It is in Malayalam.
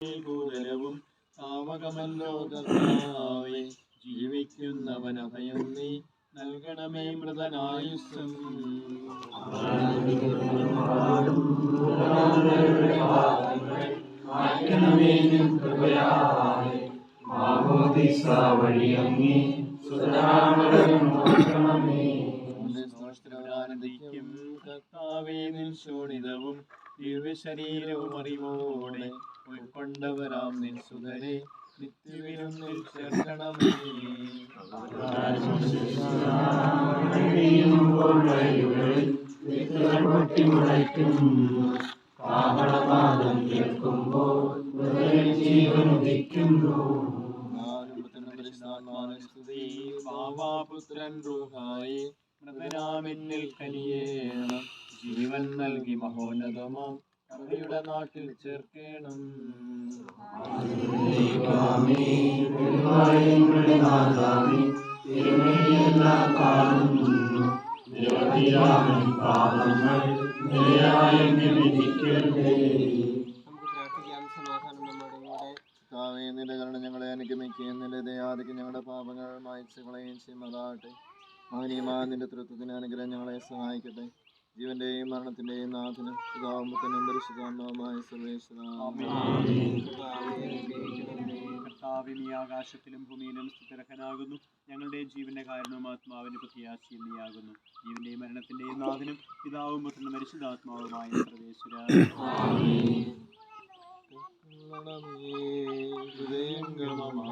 ഭൂതലവും താവകമല്ലോ കർത്താവേ ജീവിക്കുന്നവൻ അഭയം നീ നൽകണമേ മൃതനായുസ്സും. കർത്താവേ നിൻ ശോണിതവും ദിവ്യശരീരവും അറിവോടെ ഉൾക്കൊണ്ടവരാം നിൻ സുതരെ നിത്യവിരുന്നിൽ ചേർക്കണമേ. ബാബാപുത്രൻ റൂഹായി മൃതരാമിന്നിൽ കനിയേണം. ജീവൻ നൽകി മഹോന്നതമാം. കവിയുടെ നാട്ടിൽ ചേർക്കണം. ഞങ്ങളെ അനുഗമിക്കുകയും നിന്റെ ദയാദിക്ക് ഞങ്ങളുടെ പാപങ്ങൾ മായ്ച്ചു കളയുകയും ചെയ്യുന്നതാകട്ടെ മഹനീയമായ നിന്റെ തൃത്വത്തിന് അനുഗ്രഹം ഞങ്ങളെ സഹായിക്കട്ടെ. ജീവന്റെയും മരണത്തിന്റെയും നാഥനും പിതാവുമ്പത്തിനും പരിശുദ്ധാത്മാവുമായ കർത്താവിൻ ഈ ആകാശത്തിലും ഭൂമിയിലും സ്ഥിരഹനാകുന്നു ഞങ്ങളുടെ ജീവന്റെ കാരണവും ആത്മാവിന് പ്രത്യാശയും നീയാകുന്നു. ജീവന്റെയും മരണത്തിന്റെയും നാഥനും പിതാവും പുത്രനും പരിശുദ്ധാത്മാവുമായ സർവേശ്വര ഹൃദയംഗമമാ